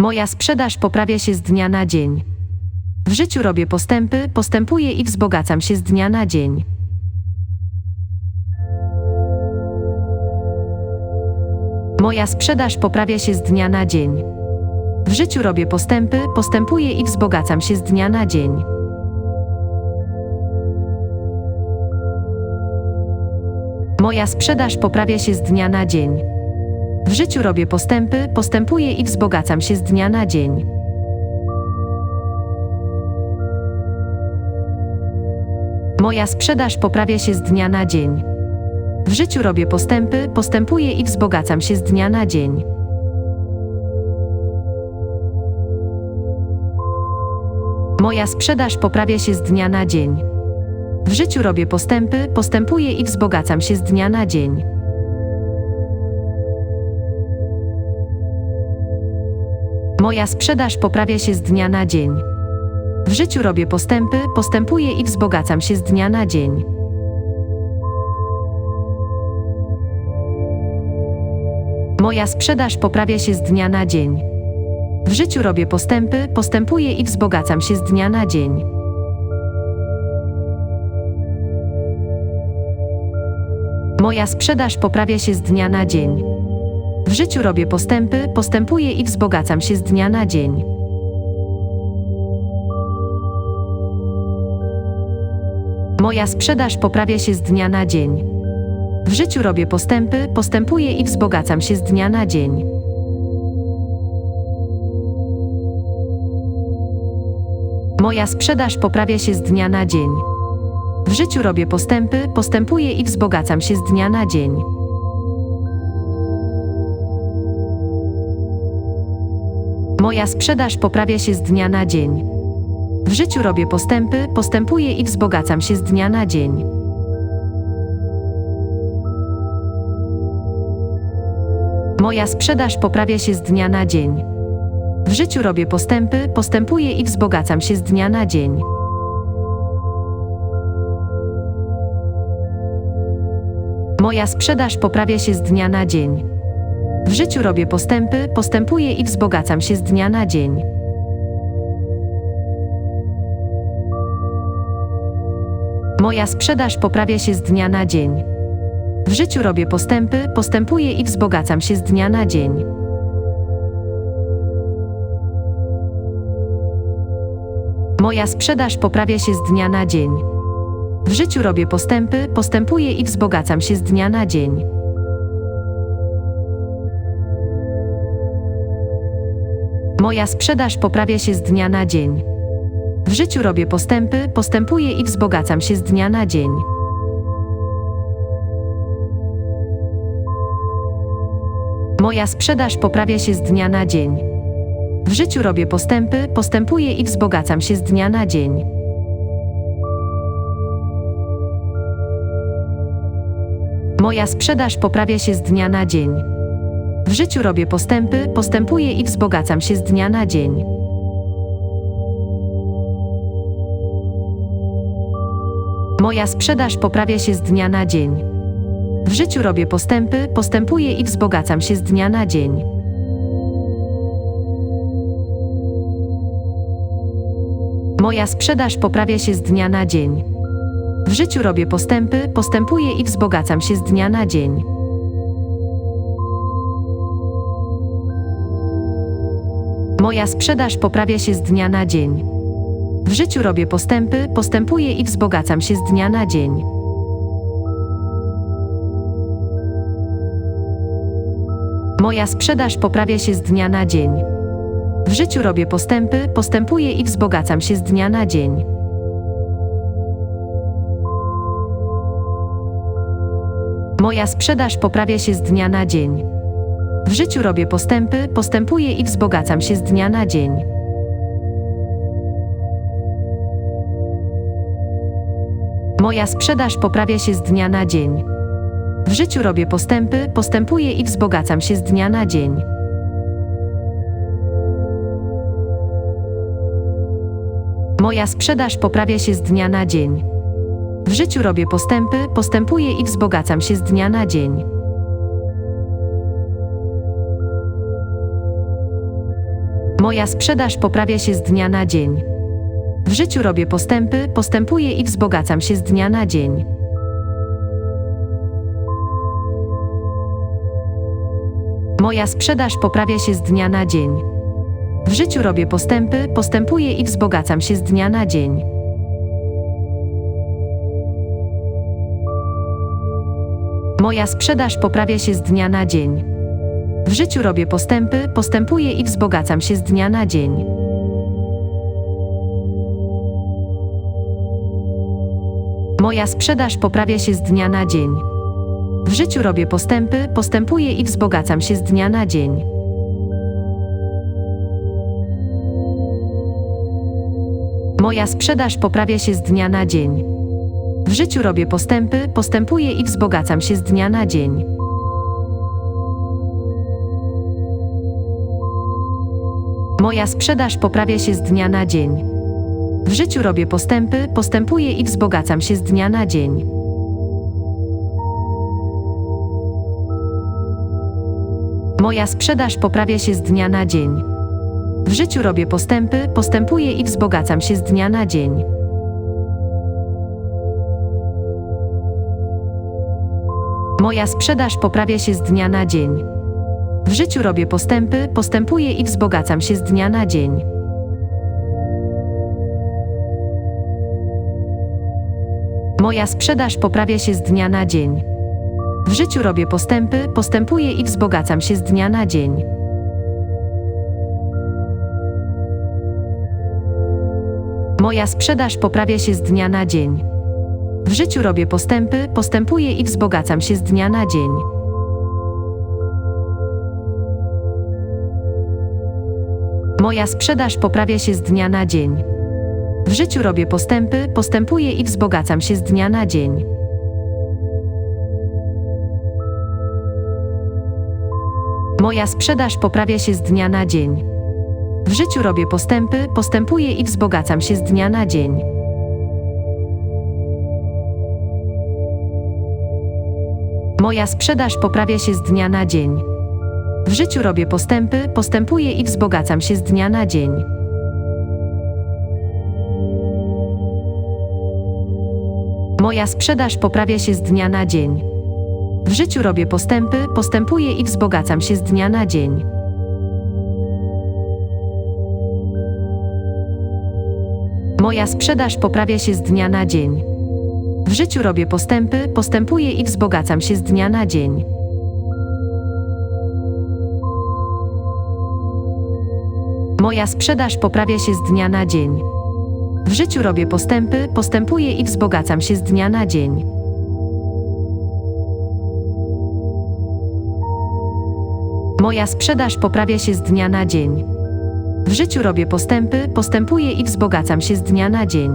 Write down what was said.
Moja sprzedaż poprawia się z dnia na dzień. W życiu robię postępy, postępuję i wzbogacam się z dnia na dzień. Moja sprzedaż poprawia się z dnia na dzień. W życiu robię postępy, postępuję i wzbogacam się z dnia na dzień. Moja sprzedaż poprawia się z dnia na dzień. W życiu robię postępy, postępuję i wzbogacam się z dnia na dzień. Moja sprzedaż poprawia się z dnia na dzień. W życiu robię postępy, postępuję i wzbogacam się z dnia na dzień. Moja sprzedaż poprawia się z dnia na dzień. W życiu robię postępy, postępuję i wzbogacam się z dnia na dzień. Moja sprzedaż poprawia się z dnia na dzień. W życiu robię postępy, postępuję i wzbogacam się z dnia na dzień. Moja sprzedaż poprawia się z dnia na dzień. W życiu robię postępy, postępuję i wzbogacam się z dnia na dzień. Moja sprzedaż poprawia się z dnia na dzień. W życiu robię postępy, postępuję i wzbogacam się z dnia na dzień. Moja sprzedaż poprawia się z dnia na dzień. W życiu robię postępy, postępuję i wzbogacam się z dnia na dzień. Moja sprzedaż poprawia się z dnia na dzień. W życiu robię postępy, postępuję i wzbogacam się z dnia na dzień. Moja sprzedaż poprawia się z dnia na dzień. W życiu robię postępy, postępuję i wzbogacam się z dnia na dzień. Moja sprzedaż poprawia się z dnia na dzień. W życiu robię postępy, postępuję i wzbogacam się z dnia na dzień. Moja sprzedaż poprawia się z dnia na dzień. W życiu robię postępy, postępuję i wzbogacam się z dnia na dzień. Moja sprzedaż poprawia się z dnia na dzień. W życiu robię postępy, postępuję i wzbogacam się z dnia na dzień. Moja sprzedaż poprawia się z dnia na dzień. W życiu robię postępy, postępuję i wzbogacam się z dnia na dzień. Moja sprzedaż poprawia się z dnia na dzień. W życiu robię postępy, postępuję i wzbogacam się z dnia na dzień. Moja sprzedaż poprawia się z dnia na dzień. W życiu robię postępy, postępuję i wzbogacam się z dnia na dzień. Moja sprzedaż poprawia się z dnia na dzień. W życiu robię postępy, postępuję i wzbogacam się z dnia na dzień. Moja sprzedaż poprawia się z dnia na dzień. W życiu robię postępy, postępuję i wzbogacam się z dnia na dzień. Moja sprzedaż poprawia się z dnia na dzień. W życiu robię postępy, postępuję i wzbogacam się z dnia na dzień. Moja sprzedaż poprawia się z dnia na dzień. W życiu robię postępy, postępuję i wzbogacam się z dnia na dzień. Moja sprzedaż poprawia się z dnia na dzień. W życiu robię postępy, postępuję i wzbogacam się z dnia na dzień. Moja sprzedaż poprawia się z dnia na dzień. W życiu robię postępy, postępuję i wzbogacam się z dnia na dzień. Moja sprzedaż poprawia się z dnia na dzień. W życiu robię postępy, postępuję i wzbogacam się z dnia na dzień. Moja sprzedaż poprawia się z dnia na dzień. W życiu robię postępy, postępuję i wzbogacam się z dnia na dzień. Moja sprzedaż poprawia się z dnia na dzień. W życiu robię postępy, postępuję i wzbogacam się z dnia na dzień. Moja sprzedaż poprawia się z dnia na dzień. W życiu robię postępy, postępuję i wzbogacam się z dnia na dzień. Moja sprzedaż poprawia się z dnia na dzień. W życiu robię postępy, postępuję i wzbogacam się z dnia na dzień. Moja sprzedaż poprawia się z dnia na dzień. W życiu robię postępy, postępuję i wzbogacam się z dnia na dzień. Moja sprzedaż poprawia się z dnia na dzień. W życiu robię postępy, postępuję i wzbogacam się z dnia na dzień. Moja sprzedaż poprawia się z dnia na dzień. W życiu robię postępy, postępuję i wzbogacam się z dnia na dzień. Moja sprzedaż poprawia się z dnia na dzień. W życiu robię postępy, postępuję i wzbogacam się z dnia na dzień. Moja sprzedaż poprawia się z dnia na dzień. W życiu robię postępy, postępuję i wzbogacam się z dnia na dzień. Moja sprzedaż poprawia się z dnia na dzień. W życiu robię postępy, postępuję i wzbogacam się z dnia na dzień. Moja sprzedaż poprawia się z dnia na dzień. W życiu robię postępy, postępuję i wzbogacam się z dnia na dzień. Moja sprzedaż poprawia się z dnia na dzień. W życiu robię postępy, postępuję i wzbogacam się z dnia na dzień. Moja sprzedaż poprawia się z dnia na dzień. W życiu robię postępy, postępuję i wzbogacam się z dnia na dzień. Moja sprzedaż poprawia się z dnia na dzień. W życiu robię postępy, postępuję i wzbogacam się z dnia na dzień. Moja sprzedaż poprawia się z dnia na dzień. W życiu robię postępy, postępuję i wzbogacam się z dnia na dzień. Moja sprzedaż poprawia się z dnia na dzień. W życiu robię postępy, postępuję i wzbogacam się z dnia na dzień. Moja sprzedaż poprawia się z dnia na dzień. W życiu robię postępy, postępuję i wzbogacam się z dnia na dzień. Moja sprzedaż poprawia się z dnia na dzień. W życiu robię postępy, postępuję i wzbogacam się z dnia na dzień.